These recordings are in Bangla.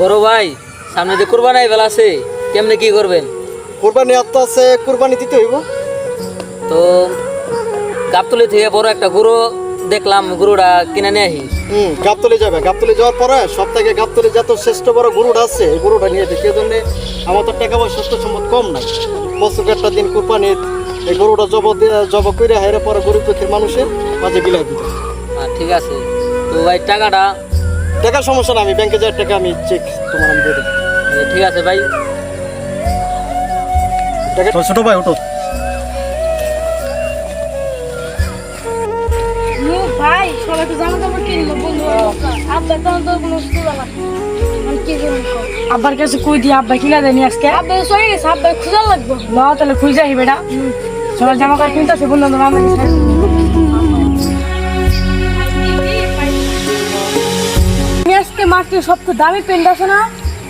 বড় ভাই সামনে যে কোরবানি বেলা আছে কেমনে কি করবেন? কোরবানি আত্ম আছে কোরবানি দিতে হইব। তো গাবতলি থেকে বড় একটা গরু দেখলাম গরুটা কিনে নিয়ে আসি। হুম গাবতলি যাবে। গাবতলি যাওয়ার পরে সব থেকে গাবতলি যত শ্রেষ্ঠ বড় গরুটা আছে এই গরুটা নিয়ে দেখি জন্য আমার তো টাকা পয়সা স্বাস্থ্য সম্পদ কম নাই। বছরকে একটা দিন কোরবানির এই গরুটা জব জব করে হাইরে পরে গরিব দুঃখের মানুষের মাঝে বিলাই আর ঠিক আছে। তো ভাই টাকাটা টাকার সমস্যা না আমি ব্যাংকে যাওয়ার টাকা আমি চেক তোমার আমি দিয়ে দেবো। ঠিক আছে ভাই। টাকা ছোট ভাই ওটো নো ভাই সবাই তো জামা কাপড় কিনলো বন্ধু। আব্বা তখন তো কোনো আব্বার কাছে কই দি আব্বা কিনা দেয়নি আজকে? আব্বা সরে গেছে আব্বা খুঁজা লাগবে। না তাহলে খুঁজে বেটা। চলো জামা কাপড় কিনতে আছে বললাম মার্কেটে সবচেয়ে দামি পেন্ট আছে না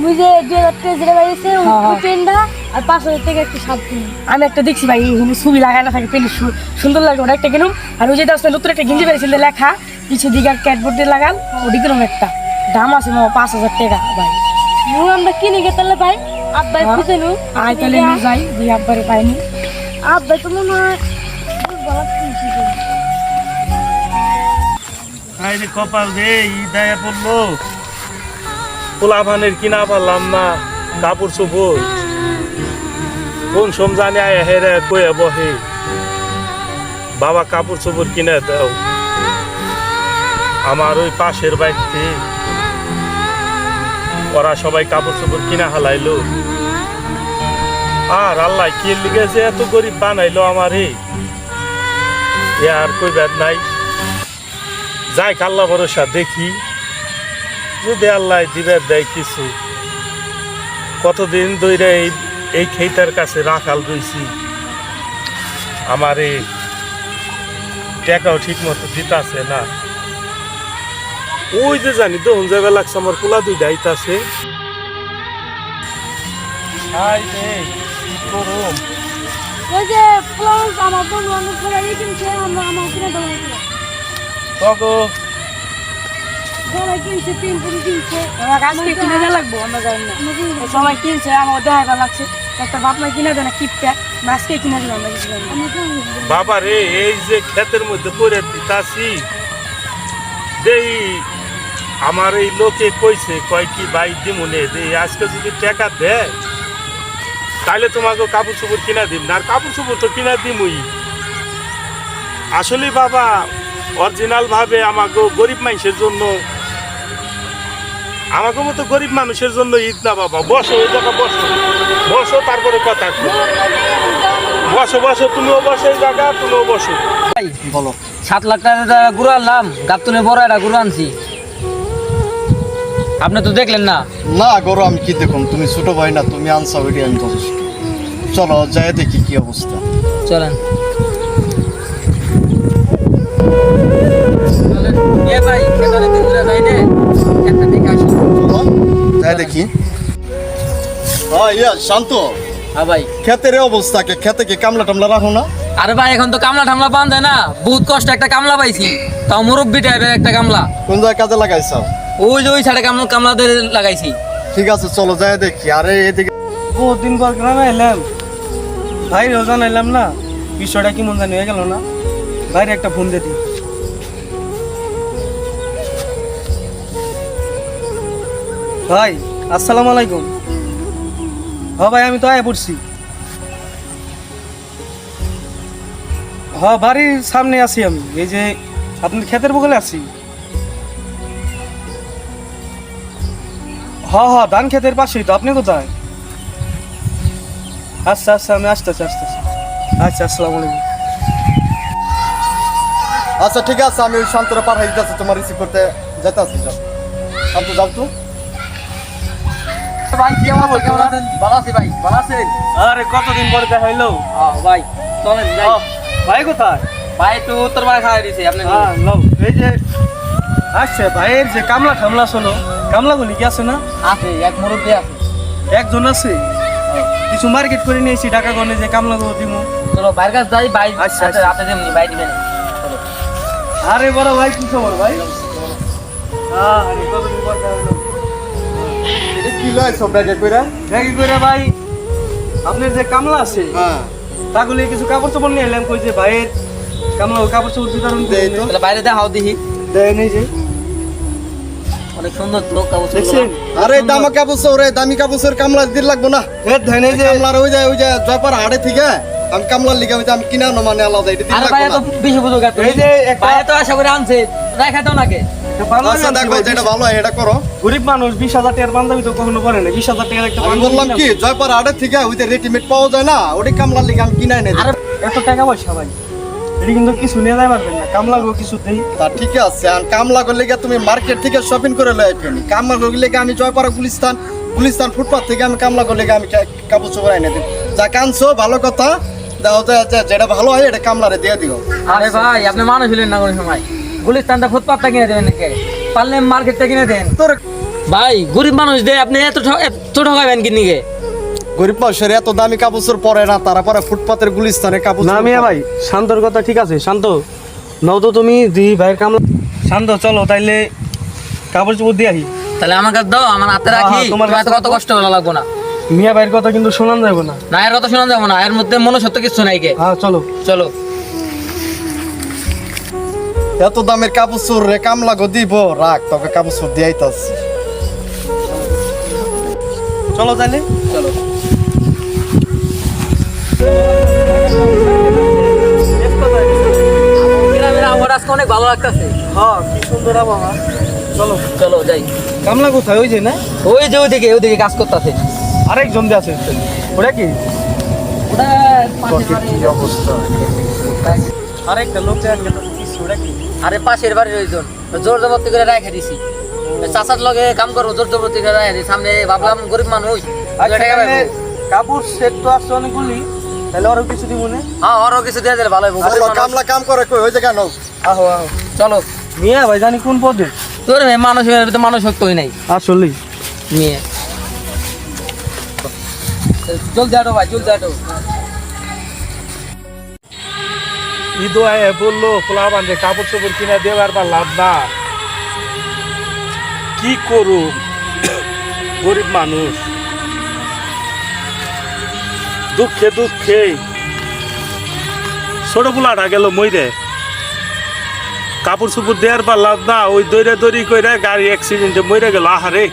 মুই যে দুই হাজার টাকা যেটা বাইরেছে হ্যাঁ, হ্যাঁ। ওই পেনটা আর পাঁচ হাজার টাকা একটা কিনি আমি একটা দেখছি ভাই ছবি লাগানো থাকে পেলে সুন্দর লাগে ওটা একটা কিনুম। আর ওই যে দশটা নতুন একটা গেঞ্জি বেরিয়েছিল লেখা কিছু দিকে ক্যাটবোর্ড দিয়ে লাগান ওটি কিনুম একটা। দাম আছে মামা পাঁচ হাজার টাকা ভাই। মুই আমরা কিনে গে তাহলে ভাই আব্বাই হ্যাঁ। খুঁজে নু আয় তাহলে নিয়ে যাই দুই আব্বারে পাইনি আব্বাই তো মনে হয় কপাল রে ইদায়া পড়ল। পোলাভানের কিনা পারলাম না, কাপড় চোপড়। কোন সমজানে আয় হেরে কয়ে বহে। বাবা, কাপড় চোপড় কিনে দাও। আমার ওই পাশের বাড়িতে। ওরা সবাই কাপড় চোপড় কিনা হালাইলো। আর আল্লাহ, কি লিগে যে এত গরিব বানাইলো আমার। এ আর কই ব্যাদ নাই। যাই কাল্লা ভরসা, দেখি। যদি আল্লাহ দিবে দেয় কিছু কতদিন ধরে এই এই খেইটার কাছে রাখাল রইছি আমার এই টাকাও ঠিক মতো দিতাছে না। ওই যে জানি তো যাবে লাগছে আমার পোলা দুইটা আইতাছে। হাই রে কি করুম ওই যে পুরান আমার সবাই কিনছে তিন পুরি কিনছে। আমার আজকে কিনে দেওয়া লাগবো আমরা জানি না। সবাই কিনছে আমার দেখা লাগছে। একটা বাপ মা কিনে দেয় না কিপটা। আজকে কিনে দিলাম আমরা কিছু। বাবা রে এই যে ক্ষেতের মধ্যে পড়ে দিতাছি। দেই আমার এই লোকে কইছে কয় কি ভাই দিমুনে দেই আজকে যদি টাকা দেয় তাহলে তোমাকে কাপড় চোপড় কিনা দিম না আর কাপড় চোপড় তো কিনা দিমই। আসলে বাবা অরিজিনাল ভাবে আমাকে গরিব মানুষের জন্য আমাকে মতো গরিব মানুষের জন্য ঈদ না বাবা বসো ওই জায়গা বসো। বসো তারপরে কথা। বসো বসো তুমিও বসো এই জায়গা তুমিও বসো। বলো। সাত লাখ টাকা গরু আনলাম গাবতলি বড় একটা গরু আনছি। আপনি তো দেখলেন না? না গরু আমি কি দেখুন? তুমি ছোট ভাই না তুমি আনসা ওইটি আমি যথেষ্ট চলো যাই দেখি কি অবস্থা। চলেন। এ ভাই যাই নে। একটা দেখে চলো দেখি। ইয়া শান্ত। হ্যাঁ ভাই। ক্ষেতের অবস্থা কে খেতে কি কামলা টামলা রাখো না। আরে ভাই এখন তো কামলা পান দেয় না। বহুত কষ্ট একটা কামলা পাইছি। তাও মুরব্বি টাইপের একটা কামলা। কোন জায়গায় কাজে লাগাইছাও ওই যে ওই সাইডে কামলা কামলাদের লাগাইছি। ঠিক আছে চলো যাই দেখি। আরে এদিকে বহুত দিন পর গ্রামে এলাম। না বিষয়টা কেমন জানি হয়ে গেল না। বাইরে একটা ফোন দিয়ে দিই। ভাই, আসসালামু আলাইকুম। হ ভাই, আমি তো আয় পড়ছি। হ, বাড়ির সামনে আছি আমি। এই যে, আপনার ক্ষেতের বগলে আছি। হ হ, ধান ক্ষেতের পাশেই তো। আপনি কোথায়? আচ্ছা আচ্ছা আমি আসতেছি আসতেছি। আচ্ছা আসসালামু আলাইকুম। আচ্ছা ঠিক আছে, আমি ওই শান্তরা পাঠাই দিতেছি, তোমার রিসিভ করতে যেতে আসছি যাও। শান্ত, যাও তো। ভাই কি আমার কেমন আছেন? ভালো আছি ভাই ভালো আছেন? আরে কতদিন পরে দেখা হইল? ভাই চলেন যাই। ভাই কোথায়? ভাই একটু উত্তর খাওয়াই দিছে আপনি হ্যাঁ এই যে আচ্ছা ভাইয়ের যে কামলা ঠামলা শোনো কামলাগুলি কি আছে না? আছে এক মুরব্বি আছে। একজন আছে? কিছু মার্কেট করে নিয়েছি টাকা গনে যে কামলাগুলো দিব চলো বাইরের কাছে যাই ভাই আচ্ছা, আচ্ছা। ভাই দিবেন। আরে বড় ভাই কি খবর ভাই? হ্যাঁ কতদিন পর কি লয় সব ব্যাগে কইরা? ব্যাগে করে ভাই আপনার যে কামলা আছে হ্যাঁ। তাগুলি কিছু কাপড় চোপড় নিয়ে এলাম কই যে ভাইয়ের কামলা ও কাপড় চোপড় বিতরণ করে দেই তো। বাইরে দেখাও দেখি। দেয় নেই যে। অনেক সুন্দর তো কাগজ দেখছেন? আরে দামা কাপড় দামি কামলা দিন লাগবো না। এর দেয় নেই যে। কামলার ওই যায় ওই যায় জয়পার হাড়ে থেকে আমি কামলার লিগে আমি কিনা না মানে আলাদা এটা দিন আরে লাগবো ভাই তো বেশি বুঝো গা এই যে ভাই তো আশা করে আনছে। দেখা দাও নাকে? আচ্ছা দেখো যেটা ভালো হয় এটা করো। গরিব মানুষ বিশ হাজার টাকার পাঞ্জাবি তো কখনো না বিশ হাজার টাকার একটা আমি বললাম কি জয়পার হাড়ে থেকে ওই যে রেডিমেড পাওয়া যায় না ওটা কামলার লিগে আমি কিনাই নাই। এত টাকা পয়সা ভাই। এটা কিন্তু কিছু নিয়ে যাই পারবেন না কামলা গো কিছু দেই। তা ঠিক আছে আর কামলা করলে গিয়ে তুমি মার্কেট থেকে শপিং করে লয় কামলা করলে আমি জয়পাড়া গুলিস্তান গুলিস্তান ফুটপাথ থেকে আমি কামলা করলে আমি কাপড় চোপড় এনে দিই। যা কানছো ভালো কথা। দাও যেটা ভালো হয় এটা কামলারে দিয়ে দিও। আরে ভাই আপনি মানুষ হলেন না কোনো সময়। গুলিস্তানটা ফুটপাতটা কিনে দেবেন নাকি পারলে মার্কেটটা কিনে দেন। তোর ভাই গরিব মানুষ দে আপনি এত এত ঠকাবেন কি নিকে গরিব মানুষের এত দামি কাপড় পরে না তারা পরে ফুটপাতের গুলিস্তানে কাপড় না মিয়া ভাই শান্তর কথা ঠিক আছে শান্ত। নাও তো তুমি দি ভাইয়ের কামলা শান্ত চলো তাইলে কাপড় চোপড় দিয়ে আহি তাহলে আমার কাছে দাও আমার হাতে রাখি। তোমার কাছে কত কষ্ট ভালো লাগবো না। মিয়া ভাইয়ের কথা কিন্তু শোনান যাবে না। না এর কথা শোনা যাব না এর মধ্যে মনুষ্যত্ব কিছু নাই কে হ্যাঁ চলো। চলো। এত দামের কাপড় রে কামলা গো দিব। রাখ তোকে কাপড় দিয়ে আইতাছি চলো তাইলে চলো। আবহাওয়া আজকে অনেক ভালো লাগতেছে। হ্যাঁ কি সুন্দর আবহাওয়া। চলো। চলো যাই। কামলা কোথায়? ওই যে না? ওই যে ওইদিকে ওইদিকে কাজ করতেছে। আরেকজন দিয়ে আছে। ওটা কি? ওটা অবস্থা। আরেকটা লোক যায় গেল ওটা কি? আরে পাশের বাড়ির ওইজন। জোর জবরতি করে রাখে দিছি। চাচার লগে কাম করব জোর জবরতি করে রাখে দিছি। সামনে ভাবলাম গরিব মানুষ আচ্ছা, দুই। কাপড় সেট তো আসছে অনেকগুলি। তাহলে আরও কিছু দিব না? হ্যাঁ আরও কিছু দিয়ে দিলে ভালো আসলো, মানুষ। কামলা কাম করে কই? ওই জায়গা নাও আহো আহো। চলো। মিয়া ভাই জানি কোন পদে? তোর মেয়ে মানুষ তো মানুষ হই নাই। আসলে। নিয়ে জলদি আটো ভাই জলদি আটো ঈদ বলল পোলা বান্ধে কাপড় চোপড় কিনে দেওয়ার বা লাভ না। কি করু? গরিব মানুষ। দুঃখে দুঃখে। ছোট পোলাটা গেল মইরে। কাপড় চোপড় দেওয়ার লাভ না, ওই দৈরে দড়ি কইরা গাড়ি অ্যাক্সিডেন্টে মরে গেল। আহারে!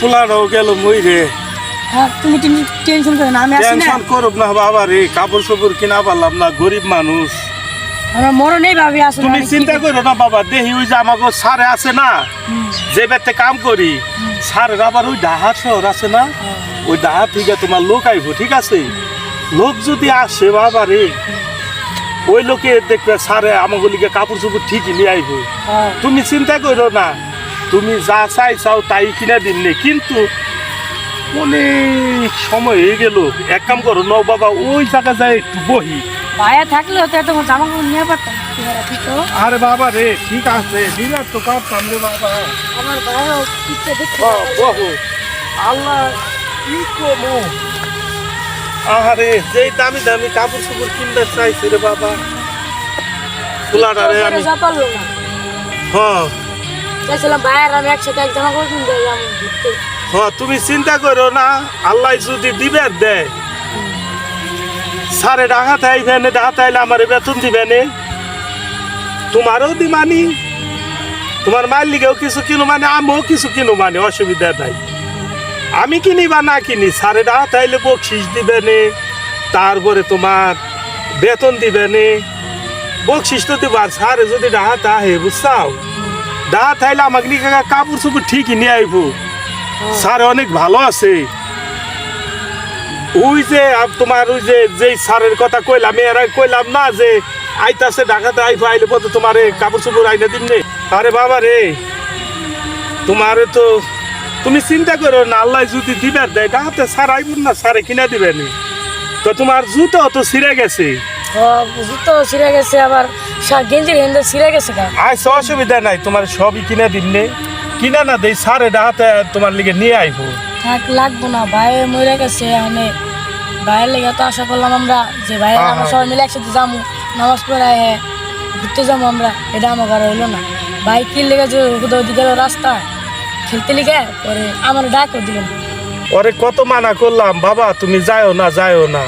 পোলাটাও গেল মইরে। হ্যাঁ তুমি টেনশন করো না আমি আছি না। টেনশন করব না বাবা রে কাপড় চোপড় কিনা পারলাম না গরিব মানুষ। আমার মরণেই ভাবি আসলে তুমি চিন্তা করো না বাবা দেহি ওই যে আমাকে সারে আছে না যে বেতে কাম করি সারের আবার ওই ডাহা শহর আছে না ওই ডাহা থেকে তোমার লোক আইব ঠিক আছে? লোক যদি আসে বাবা রে ওই লোকে দেখবে সারে আমাকে লিগে কাপড় চোপড় ঠিকই নিয়ে আইব। তুমি চিন্তা করো না তুমি যা চাই চাও তাই কিনে দিনলে কিন্তু অনেক সময় হয়ে গেল। এক কাম করো ন বাবা ওই জায়গা যায় একটু বহি। ভাইয়া থাকলে হতো এত জামা কাপড় নিয়ে পারতাম। আর তো বাবা রে ঠিক আছে দিলার তো পারতাম রে বাবা। আমার দেখতে বাহ। আল্লাহ কি কমো আরে যেই দামি দামি কাপড় চোপড় কিনতে চাইছি রে বাবা। ফুলাটারে আমি যা হ্যাঁ। চাইছিলাম ভাইয়ার আমি একসাথে এক জামা কাপড় কিনতে হ্যাঁ তুমি চিন্তা করো না, আল্লাহ যদি দিবে দেয় সারে ডাকাতে আইবে নে ডাকাতে আইলে আমার বেতন দিবে নে তোমারও দি মানি, তোমার মালিকেও কিছু কিনো মানে আমিও কিছু কিনো মানে অসুবিধা নাই। আমি কিনি বা না কিনি সারে ডাকাতে আইলে বকশিস দিবে নে তারপরে তোমার বেতন দিবে নে বকশিস তো দিবা, আর সারে যদি ডাকাতে আহে, বুঝছাও? ডাকাতে আইলে আমাকে কাপড় চোপড় ঠিকই নিয়ে আইবো। স্যার অনেক ভালো আছে। ওই যে তোমার ওই যে যেই স্যারের কথা কইলাম এর কইলাম না যে আইতাছে ঢাকাতে আইফা আইলে পথে তোমার কাপড় চোপড় আইনা দিন নে। আরে বাবা রে তোমার তো তুমি চিন্তা করো না আল্লাহ যদি দিবার দেয় ঢাকাতে স্যার আইবুন না স্যারে কিনা দিবে দিবেন তো তোমার জুতো তো ছিঁড়ে গেছে। জুতো ছিঁড়ে গেছে আবার গেঞ্জির হ্যান্ডেল ছিঁড়ে গেছে আইসে অসুবিধা নাই তোমার সবই কিনা দিন নে। কিনা না দেই স্যারে ঢাকাতে তোমার লিগে নিয়ে আইবো। থাক লাগবো না ভাই মরে গেছে আমি ভাইয়ের লেগে তো আশা করলাম আমরা যে ভাই আমরা। সবাই মিলে একসাথে যাব নামাজ পড়ায় হ্যাঁ ঘুরতে যাব আমরা এটা আমার ঘরে হইল না। ভাই কি লেগে যে ওদিকে গেল রাস্তা খেলতে লিগে পরে আমার ডাক দিলেন ওরে কত মানা করলাম বাবা তুমি যাও না যাও না।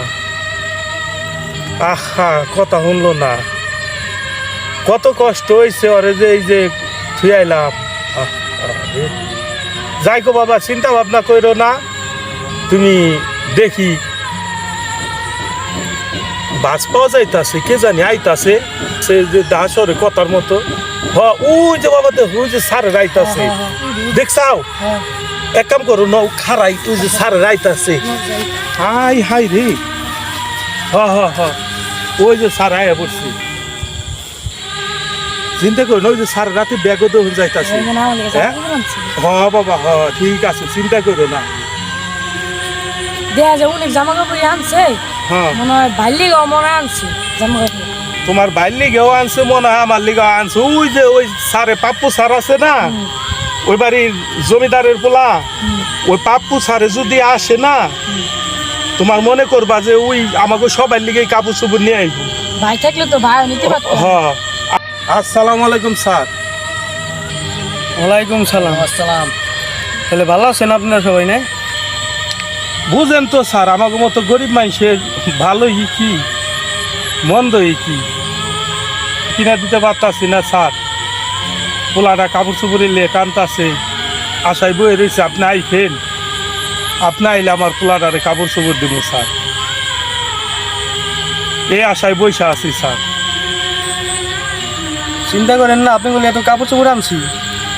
আহা কথা শুনলো না। কত কষ্ট হয়েছে ওরে যে এই যে থুয়াইলাম যাই গো বাবা চিন্তা ভাবনা করো না। তুমি দেখি বাস পাওয়া যাইতাছে কে জানি আইতাছে সে যে দাসরে কথার মতো। হ ওই যে বাবা ওই যে সার আইতাছে। দেখছাও হ্যাঁ এক কাম করো নৌ খারাই ওই যে সার রাইতাছে হাই হাই রে। হ হ হ। ওই যে সার আয়া পড়ছে চিন্তা করো না ওই যে সার রাতে ব্যাগও তো যাইতাছে। হ্যাঁ? হ বাবা হ ঠিক আছে চিন্তা করো না। দেয়া যায় অনেক জামা কাপড় আনছে হ্যাঁ। মনে হয় বাল্যে গাও মনে আনছে জামা কাপড় তোমার বাইর লিগেও আনছে মনে হয় আমার লিগেও আনছে। ওই যে ওই সারে পাপ্পু সার আছে না? ওই বাড়ির জমিদারের পোলা? ওই পাপ্পু সারে যদি আসে না তোমার মনে করবা যে ওই আমাকে সবার লিগে কাপড় চোপড় নিয়ে আইব। ভাই থাকলে তো ভাই নিতে পারতো হ্যাঁ। আসসালামু আলাইকুম স্যার। ওয়ালাইকুম সালাম। আসসালাম। তাহলে ভালো আছেন আপনারা সবাই না? বুঝেন তো স্যার আমাকে মতো গরিব মানুষের ভালোই কি মন্দই কি? কিনা দিতে পারতাছি না স্যার। পোলাটা কাপড় চুপড়ে লিয়ে কান্তাছে আশায় বয়ে রয়েছে আপনি আইফেন। আপনি আইলে আমার পোলাটারে কাপড় চুপড় দেবো স্যার। এই আশায় বৈশা আছি স্যার। চিন্তা করেন না আপনি বলে এত কাপড় চোপড় আনছি।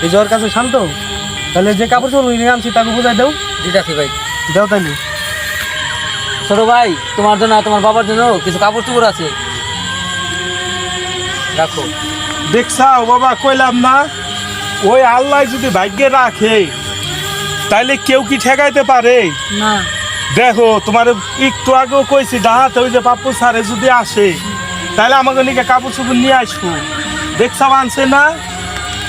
এই জ্বর কাছে শান্ত। তাহলে যে কাপড় চোপড় নিয়ে আনছি তাকে বুঝাই দাও। দিদাসি ভাই। দাও তাহলে ছোট ভাই তোমার জন্য তোমার বাবার জন্য কিছু কাপড় চোপড় আছে। রাখো। দেখছাও বাবা কইলাম না ওই আল্লাহ যদি ভাগ্যে রাখে তাইলে কেউ কি ঠেকাইতে পারে? না। দেখো তোমার একটু আগেও কইছি ডাহাতে ওই যে পাপ্পু স্যারে যদি আসে তাহলে আমাকে নিকে কাপড় চোপড় নিয়ে আসব। দেখছাও আনছে না?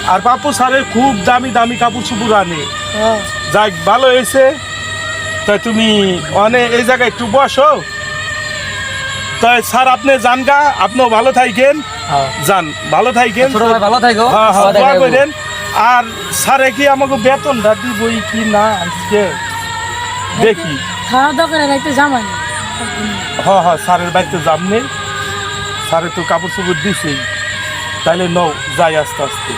আর পাপ্পু স্যারের খুব দামি দামি কাপড় চোপড় আনে। হ্যাঁ। যাক ভালো হয়েছে। তাই তুমি অনেক এই জায়গায় একটু বসো। তাই স্যার আপনি যান গা আপনিও ভালো থাকেন। হ্যাঁ। যান ভালো থাকেন। ভালো থাকো। হ্যাঁ হ্যাঁ দোয়া হইবো। করেন। আর স্যারে কি আমাকে বেতন বেতনটা দিবই কি না আজকে? দেখি। খাওয়া দাওয়া করে রাখতে হ্যাঁ হ্যাঁ স্যারের বাড়িতে যাম নেই স্যারে তো কাপড় চোপড় দিছেই। তাইলে নও যাই আস্তে আস্তে।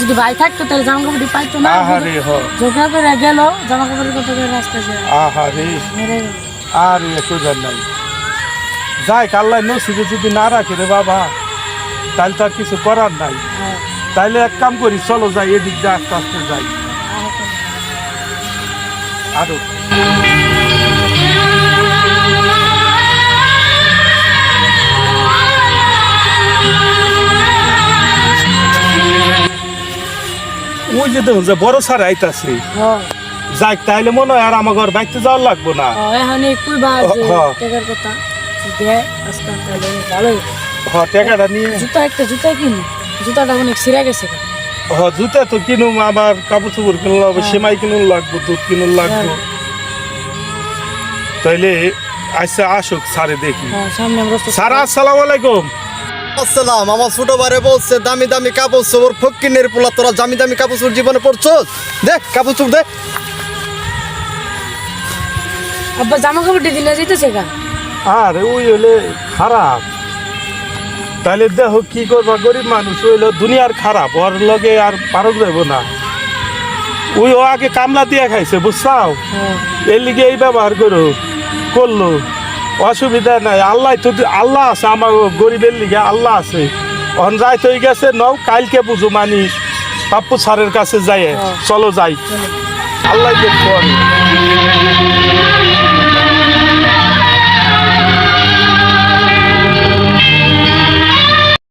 যদি ভাই থাকতো তাহলে জামা কাপড় পাইতো না। আহারে হ। ঝগড়া করে গেল জামা কাপড়ের কথা করে রাস্তায় যায় আহারে। আর। এ কইবার নাই। যাই কাল্লাই নসিবে যদি না রাখে রে বাবা তাহলে তো আর কিছু করার নাই। হ্যাঁ। তাইলে এক কাম করি চলো যাই এদিক দিয়ে আস্তে আস্তে যাই। আরও। দেখুন যে বড় সার আইতাছে। হ্যাঁ। যাক তাইলে মনে হয় আর আমার ঘর বাইতে যাওয়ার লাগবো না। হ্যাঁ। টাকাটা নিয়ে জুতা একটা জুতা কিনি। জুতাটা অনেক ছিঁড়ে গেছে। হ জুতা তো কিনুম আবার কাপড় চোপড় কিনুন লাগবে সেমাই কিনুন লাগবো দুধ কিনুন লাগবো। হ্যাঁ। তাইলে আচ্ছা আসুক দেখি। হ্যাঁ আসসালামু আলাইকুম। আসসালাম। আমার ছোট বারে বলছে দামি দামি কাপড় চোপড় ফকিনের পোলা তোরা দামি দামি কাপড় চোপড় জীবনে পড়ছস দেখ কাপড় চোপড় দেখ আব্বা জামা কাপড় দিয়ে দিলে যেতেছে গা। আর ওই হলে খারাপ। তাহলে দেখো কি করবা গরিব মানুষ হইল দুনিয়ার খারাপ ওর লগে আর পারক যাব না। ওই ও আগে কামলা দিয়ে খাইছে বুঝছাও? হ্যাঁ। এর লিগে এই ব্যবহার করো করল। অসুবিধা নাই। আল্লাহ তো আল্লাহ আছে আমার গরিবের লিগে আল্লাহ আছে। অন যাই তো গেছে নও কালকে বুঝো মানি পাপ্পু স্যারের কাছে যাই চলো যাই। আল্লাহ দেখব।